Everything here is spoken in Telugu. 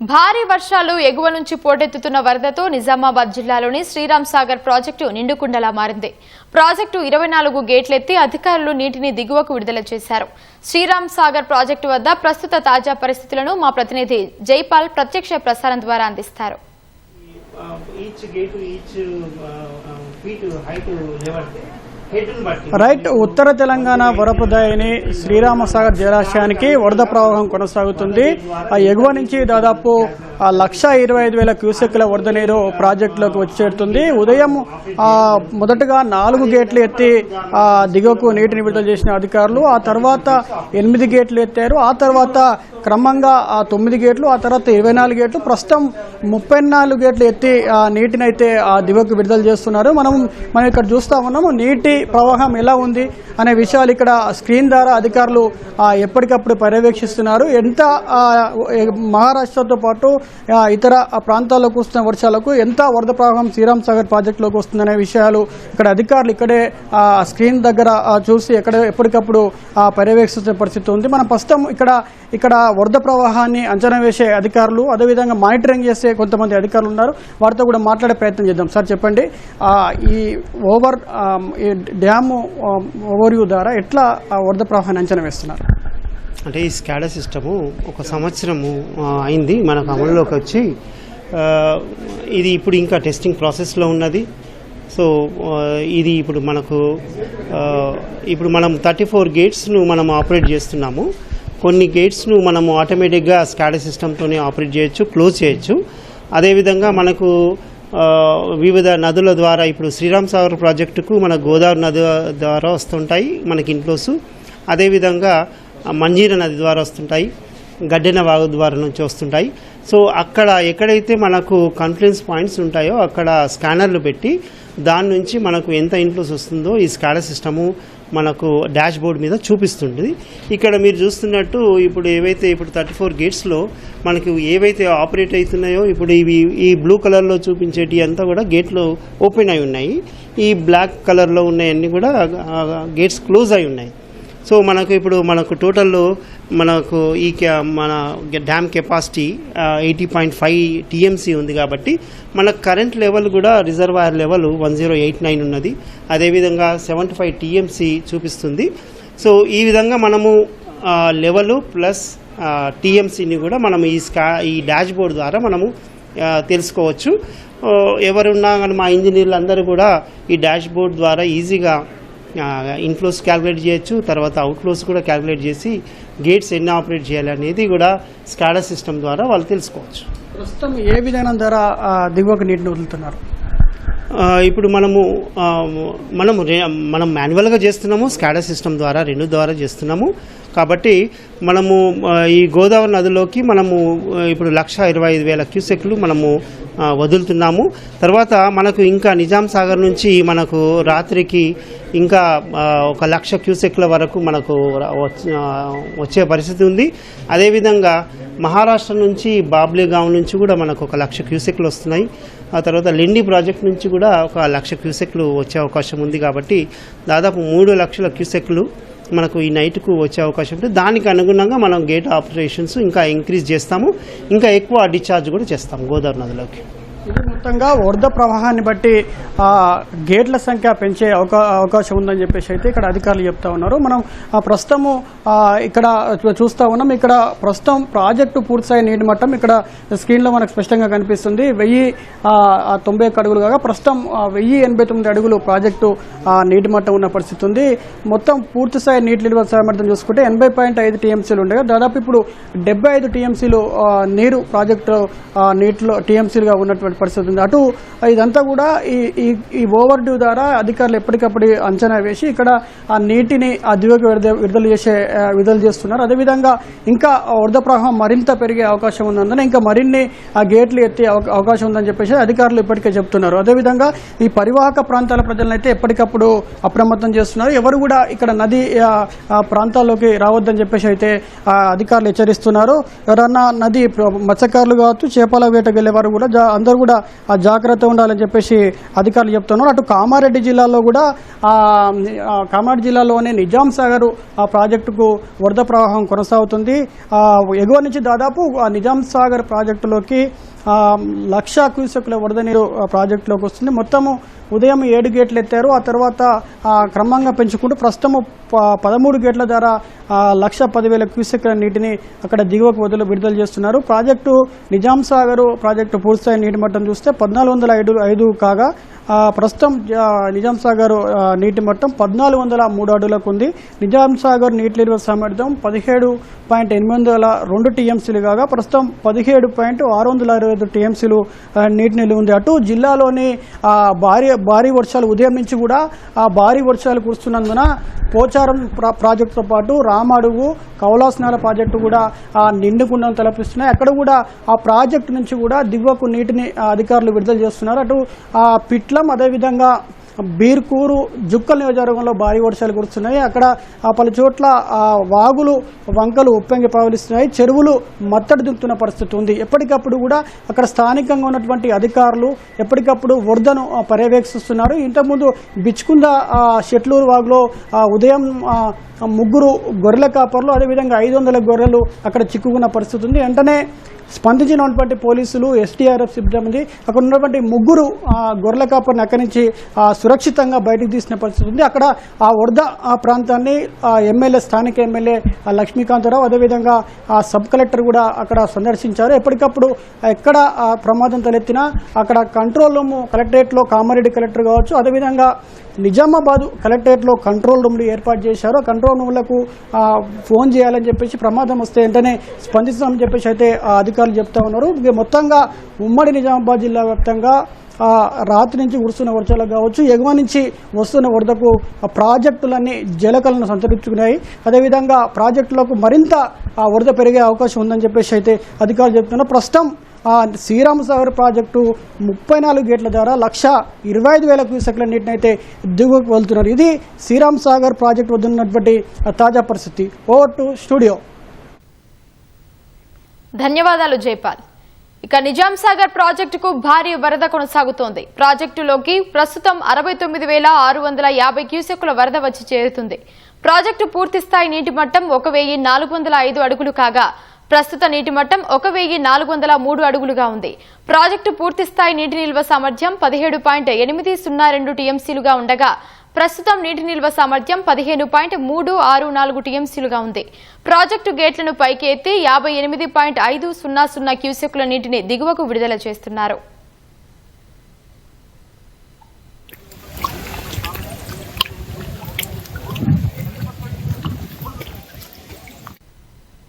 భారీ వర్షాలు ఎగువ నుంచి పోటెత్తుతున్న వరదతో నిజామాబాద్ జిల్లాలోని శ్రీరామ్ సాగర్ ప్రాజెక్టు నిండుకుండలా మారింది. ప్రాజెక్టు ఇరవై నాలుగు గేట్లెత్తి అధికారులు నీటిని దిగువకు విడుదల చేశారు. శ్రీరామ్ సాగర్ ప్రాజెక్టు వద్ద ప్రస్తుత తాజా పరిస్థితులను మా ప్రతినిధి జైపాల్ ప్రత్యక్ష ప్రసారం ద్వారా అందిస్తారు. Each gate each feet height level right ఉత్తర తెలంగాణ వరప్రదాయని శ్రీరామసాగర్ జలాశయానికి వరద ప్రవాహం కొనసాగుతుంది. ఆ ఎగువ నుంచి దాదాపు లక్ష ఇరవై ఐదు వేల క్యూసెక్ల వరద నీరు ప్రాజెక్టులోకి వచ్చి చేరుతుంది ఉదయం మొదటగా నాలుగు గేట్లు ఎత్తి ఆ, దిగువకు నీటిని విడుదల చేసిన అధికారులు ఆ తర్వాత ఎనిమిది గేట్లు ఎత్తారు. ఆ తర్వాత క్రమంగా ఆ తొమ్మిది గేట్లు ఆ తర్వాత ఇరవై నాలుగు గేట్లు ప్రస్తుతం ముప్పై నాలుగు గేట్లు ఎత్తి ఆ నీటిని అయితే ఆ దిగువకు విడుదల చేస్తున్నారు. మనం మనం ఇక్కడ చూస్తా ఉన్నాము నీటి ప్రవాహం ఎలా ఉంది అనే విషయాలు ఇక్కడ స్క్రీన్ ద్వారా అధికారులు ఎప్పటికప్పుడు పర్యవేక్షిస్తున్నారు. ఎంత మహారాష్ట్రతో పాటు ఇతర ప్రాంతాల్లోకి వస్తున్న వర్షాలకు ఎంత వరద ప్రవాహం శ్రీరామ్ సాగర్ ప్రాజెక్టులోకి వస్తుందనే విషయాలు ఇక్కడ అధికారులు ఇక్కడే స్క్రీన్ దగ్గర చూసి ఎక్కడ ఎప్పటికప్పుడు ఆ, పర్యవేక్షిస్తున్న పరిస్థితి ఉంది. మనం ప్రస్తుతం ఇక్కడ ఇక్కడ వరద ప్రవాహాన్ని అంచనా వేసే అధికారులు అదేవిధంగా మానిటరింగ్ చేసే కొంతమంది అధికారులు ఉన్నారు. వారితో కూడా మాట్లాడే ప్రయత్నం చేద్దాం. సార్ చెప్పండి. ఈ ఓవర్ డ్యాము ఓవర్యూ ద్వారా ఎట్లా వరద ప్రవాహాన్ని అంచనా వేస్తున్నారు? అంటే ఈ స్కాడా సిస్టము ఒక సంవత్సరము అయింది మనకు అమలులోకి వచ్చి ఇది ఇప్పుడు ఇంకా టెస్టింగ్ ప్రాసెస్లో ఉన్నది. సో ఇది ఇప్పుడు మనకు ఇప్పుడు మనం థర్టీ ఫోర్ గేట్స్ను మనం ఆపరేట్ చేస్తున్నాము. కొన్ని గేట్స్ను మనం ఆటోమేటిక్గా స్కాడా సిస్టమ్తోనే ఆపరేట్ చేయొచ్చు క్లోజ్ చేయొచ్చు. అదేవిధంగా మనకు వివిధ నదుల ద్వారా ఇప్పుడు శ్రీరామ్ సాగర్ ప్రాజెక్టుకు మన గోదావరి నది ద్వారా వస్తుంటాయి మనకి ఇన్ఫ్లోస్ అదేవిధంగా మంజీర నది ద్వారా వస్తుంటాయి. గడ్డెన వాగు ద్వారా నుంచి వస్తుంటాయి. సో అక్కడ ఎక్కడైతే మనకు కాన్ఫిడెన్స్ పాయింట్స్ ఉంటాయో అక్కడ స్కానర్లు పెట్టి దాని నుంచి మనకు ఎంత ఇన్ఫ్లోస్ వస్తుందో ఈ స్కానర్ సిస్టము మనకు డాష్ బోర్డ్ మీద చూపిస్తుంటుంది ఇక్కడ మీరు చూస్తున్నట్టు ఇప్పుడు ఏవైతే ఇప్పుడు థర్టీ ఫోర్ గేట్స్లో మనకు ఏవైతే ఆపరేట్ అవుతున్నాయో ఇప్పుడు ఇవి ఈ బ్లూ కలర్లో చూపించేటి అంతా కూడా గేట్లు ఓపెన్ అయి ఉన్నాయి. ఈ బ్లాక్ కలర్లో ఉన్నాయన్నీ కూడా గేట్స్ క్లోజ్ అయి ఉన్నాయి. సో మనకు ఇప్పుడు మనకు టోటల్లో మనకు ఈ మన dam capacity eighty point five TMC ఉంది కాబట్టి మన కరెంట్ లెవెల్ కూడా reservoir level one zero eight nine ఉన్నది. అదేవిధంగా సెవెంటీ ఫైవ్ టీఎంసీ చూపిస్తుంది. సో ఈ విధంగా మనము లెవెల్ ప్లస్ టీఎంసీని కూడా మనం ఈ స్కా ఈ డాష్ బోర్డ్ ద్వారా మనము తెలుసుకోవచ్చు. ఎవరున్నా కానీ మా ఇంజనీర్లు అందరూ కూడా ఈ డాష్ బోర్డ్ ద్వారా ఈజీగా ఇన్ఫ్లోస్ క్యాలిక్యులేట్ చేయొచ్చు తర్వాత అవుట్ఫ్లోస్ కూడా క్యాలిక్యులేట్ చేసి గేట్స్ ఎన్ని ఆపరేట్ చేయాలి అనేది కూడా స్కాడా సిస్టమ్ ద్వారా వాళ్ళు తెలుసుకోవచ్చు. ప్రస్తుతం ఏ విధానం ద్వారా దిగువకు నీటిని వదులుతున్నారు? ఇప్పుడు మనము మనము మనం మాన్యువల్గా చేస్తున్నాము స్కాడా సిస్టమ్ ద్వారా రెండు ద్వారా చేస్తున్నాము. కాబట్టి మనము ఈ గోదావరి నదిలోకి మనము ఇప్పుడు లక్ష ఇరవై ఐదు వేల క్యూసెక్లు మనము వదులుతున్నాము. తర్వాత మనకు ఇంకా నిజాం సాగర్ నుంచి మనకు రాత్రికి ఇంకా ఒక లక్ష క్యూసెక్ల వరకు మనకు వచ్చే పరిస్థితి ఉంది. అదేవిధంగా మహారాష్ట్ర నుంచి బాబ్లీగావ్ నుంచి కూడా మనకు ఒక లక్ష క్యూసెక్లు వస్తున్నాయి. ఆ తర్వాత లిండి ప్రాజెక్ట్ నుంచి కూడా ఒక లక్ష క్యూసెక్లు వచ్చే అవకాశం ఉంది కాబట్టి దాదాపు మూడు లక్షల క్యూసెక్లు మనకు ఈ నైట్కు వచ్చే అవకాశం ఉంటుంది దానికి అనుగుణంగా మనం గేట్ ఆపరేషన్స్ ఇంకా ఇంక్రీజ్ చేస్తాము. ఇంకా ఎక్కువ డిశ్చార్జ్ కూడా చేస్తాము గోదావరి నదిలోకి. మొత్తంగా వరద ప్రవాహాన్ని బట్టి గేట్ల సంఖ్య పెంచే అవకా అవకాశం ఉందని చెప్పేసి అయితే ఇక్కడ అధికారులు చెప్తా ఉన్నారు. మనం ఆ, ప్రస్తుతము ఇక్కడ చూస్తా ఉన్నాం. ఇక్కడ ప్రస్తుతం ప్రాజెక్టు పూర్తిస్థాయి నీటి మట్టం ఇక్కడ స్క్రీన్లో మనకు స్పష్టంగా కనిపిస్తుంది. వెయ్యి తొంభై ఒక్క అడుగులు కాగా ప్రస్తుతం వెయ్యి ఎనభై తొమ్మిది అడుగులు ప్రాజెక్టు నీటి మట్టం ఉన్న పరిస్థితి ఉంది. మొత్తం పూర్తిస్థాయి నీటి నిల్వ సామర్థ్యం చూసుకుంటే ఎనభై పాయింట్ ఐదు టీఎంసీలు ఉండగా దాదాపు ఇప్పుడు డెబ్బై ఐదు టీఎంసీలు నీరు ప్రాజెక్టు నీటిలో టీఎంసీలుగా ఉన్నటువంటి పరిస్థితి జరుగుతుంది అటు ఇదంతా కూడా ఈ ఈ ఈ ఓవర్ డ్యూ ద్వారా అధికారులు ఎప్పటికప్పుడు అంచనా వేసి ఇక్కడ ఆ నీటిని ఆ దిగువకు విడుదల విడుదల చేసే విడుదల చేస్తున్నారు. అదేవిధంగా ఇంకా వరద ప్రవాహం మరింత పెరిగే అవకాశం ఉందని ఇంకా మరిన్ని ఆ గేట్లు ఎత్తే అవకాశం ఉందని చెప్పేసి అధికారులు ఇప్పటికే చెప్తున్నారు. అదేవిధంగా ఈ పరివాహక ప్రాంతాల ప్రజలను అయితే ఎప్పటికప్పుడు అప్రమత్తం చేస్తున్నారు. ఎవరు కూడా ఇక్కడ నది ఆ, ప్రాంతాల్లోకి రావద్దని చెప్పేసి అయితే అధికారులు హెచ్చరిస్తున్నారు. ఎవరన్నా నది మత్స్యకారులు కావచ్చు చేపల వేటకు వెళ్ళే వారు కూడా అందరూ కూడా జాగ్రత్త ఉండాలని చెప్పేసి అధికారులు చెప్తున్నారు. అటు కామారెడ్డి జిల్లాలో కూడా కామారెడ్డి జిల్లాలోని నిజాం సాగర్ ఆ ప్రాజెక్టుకు వరద ప్రవాహం కొనసాగుతుంది. ఎగువ నుంచి దాదాపు ఆ నిజాం సాగర్ ప్రాజెక్టులోకి లక్ష క్యూసెక్ల వరద నీరు ఆ, ప్రాజెక్టులోకి వస్తుంది. మొత్తము ఉదయం ఏడు గేట్లు ఎత్తారు. ఆ తర్వాత క్రమంగా పెంచుకుంటూ ప్రస్తుతము ప- పదమూడు గేట్ల ద్వారా లక్ష పదివేల క్యూసెక్ల నీటిని అక్కడ దిగువకు వదిలి విడుదల చేస్తున్నారు. ప్రాజెక్టు నిజాం సాగర్ ప్రాజెక్టు పూర్తిస్థాయి నీటి మట్టం చూస్తే పద్నాలుగు వందల ఐదు ఐదు కాగా ప్రస్తుతం నిజాం సాగర్ నీటి మట్టం పద్నాలుగు వందల మూడు అడుగులకు ఉంది. నిజాం సాగర్ నీటి నిల్వ సామర్థ్యం పదిహేడు పాయింట్ ఎనిమిది వందల రెండు టీఎంసీలు కాగా ప్రస్తుతం పదిహేడు పాయింట్ ఆరు వందల అరవై ఐదు టీఎంసీలు నీటి నిల్వ ఉంది. అటు జిల్లాలోని భారీ భారీ వర్షాలు ఉదయం నుంచి కూడా ఆ భారీ వర్షాలు కురుస్తున్నందున పోచారం ప్రా- ప్రాజెక్టుతో పాటు రామడుగు కౌలాస్నాల ప్రాజెక్టు కూడా ఆ, నిండుకుండను తలపిస్తున్నాయి. అక్కడ కూడా ఆ ప్రాజెక్టు నుంచి కూడా దిగువకు నీటిని అధికారులు విడుదల చేస్తున్నారు. అటు ఆ పిట్లం అదేవిధంగా బీర్కూరు జుక్కల్ నియోజకవర్గంలో భారీ వర్షాలు కురుస్తున్నాయి. అక్కడ ఆ పలు చోట్ల ఆ వాగులు వంకలు ఉప్పొంగి ప్రవహిస్తున్నాయి చెరువులు మత్తడి దింపుతున్న పరిస్థితి ఉంది. ఎప్పటికప్పుడు కూడా అక్కడ స్థానికంగా ఉన్నటువంటి అధికారులు ఎప్పటికప్పుడు వరదను పర్యవేక్షిస్తున్నారు. ఇంతకుముందు బిచ్చుకుంద షెట్లూరు వాగులో ఆ, ఉదయం ముగ్గురు గొర్రెల కాపర్లు అదేవిధంగా ఐదు వందల గొర్రెలు అక్కడ చిక్కుకున్న పరిస్థితి ఉంది. వెంటనే స్పందించినటువంటి పోలీసులు ఎస్టీఆర్ఎఫ్ సిబ్బంది అక్కడ ఉన్నటువంటి ముగ్గురు ఆ, గొర్రెల కాపర్ని అక్కడి నుంచి ఆ, సురక్షితంగా బయటకు తీసిన పరిస్థితి ఉంది. అక్కడ ఆ వరద ఆ ప్రాంతాన్ని ఆ, ఎమ్మెల్యే స్థానిక ఎమ్మెల్యే లక్ష్మీకాంతరావు అదేవిధంగా ఆ సబ్ కలెక్టర్ కూడా అక్కడ సందర్శించారు. ఎప్పటికప్పుడు ఎక్కడ ప్రమాదం తలెత్తినా అక్కడ కంట్రోల్ రూమ్ కలెక్టరేట్లో కామారెడ్డి కలెక్టర్ కావచ్చు అదేవిధంగా నిజామాబాద్ కలెక్టరేట్లో కంట్రోల్ రూమ్లు ఏర్పాటు చేశారు. కంట్రోల్ రూమ్లకు ఫోన్ చేయాలని చెప్పేసి ప్రమాదం వస్తే వెంటనే స్పందిస్తామని చెప్పేసి అయితే ఆ అధికారులు చెప్తా ఉన్నారు. ఇక మొత్తంగా ఉమ్మడి నిజామాబాద్ జిల్లా వ్యాప్తంగా రాత్రి నుంచి కురుస్తున్న వర్షాలకు కావచ్చు ఎగువ నుంచి వస్తున్న వరదకు ప్రాజెక్టులన్నీ జలకలను సంతరించుకున్నాయి. అదేవిధంగా ప్రాజెక్టులకు మరింత ఆ, వరద పెరిగే అవకాశం ఉందని చెప్పేసి అయితే అధికారులు చెప్తున్నారు. ప్రస్తుతం ఆ శ్రీరామ సాగర్ ప్రాజెక్టు ముప్పై నాలుగు గేట్ల ద్వారా లక్ష ఇరవై ఐదు వేల క్యూసెక్ల నీటిని అయితే దిగువకు వెళ్తున్నారు. ఇది శ్రీరామ్ సాగర్ ప్రాజెక్టు వద్ద ఉన్నటువంటి తాజా పరిస్థితి. ఓవర్ టు స్టూడియో ధన్యవాదాలు జైపాల్. ఇక నిజాం సాగర్ ప్రాజెక్టుకు భారీ వరద కొనసాగుతోంది. ప్రాజెక్టులోకి ప్రస్తుతం అరవై తొమ్మిది వేల ఆరు వందల యాభై క్యూసెక్కుల వరద వచ్చి చేరుతుంది. ప్రాజెక్టు పూర్తి స్థాయి నీటి మట్టం ఒక వెయ్యి నాలుగు వందల ఐదు అడుగులు కాగా ప్రస్తుత నీటి మట్టం ఒక వెయ్యి నాలుగు వందల మూడు అడుగులుగా ఉంది. ప్రాజెక్టు పూర్తిస్థాయి నీటి నిల్వ సామర్థ్యం పదిహేడు పాయింట్ ఎనిమిది సున్నా రెండు టీఎంసీలుగా ఉండగా ప్రస్తుతం నీటి నిల్వ సామర్థ్యం పదిహేను పాయింట్ మూడు ఆరు నాలుగు టీఎంసీలుగా ఉంది. ప్రాజెక్టు గేట్లను పైకి ఎత్తి యాభై ఎనిమిది పాయింట్ ఐదు సున్నా సున్నా క్యూసెక్ల నీటిని దిగువకు విడుదల చేస్తున్నారు.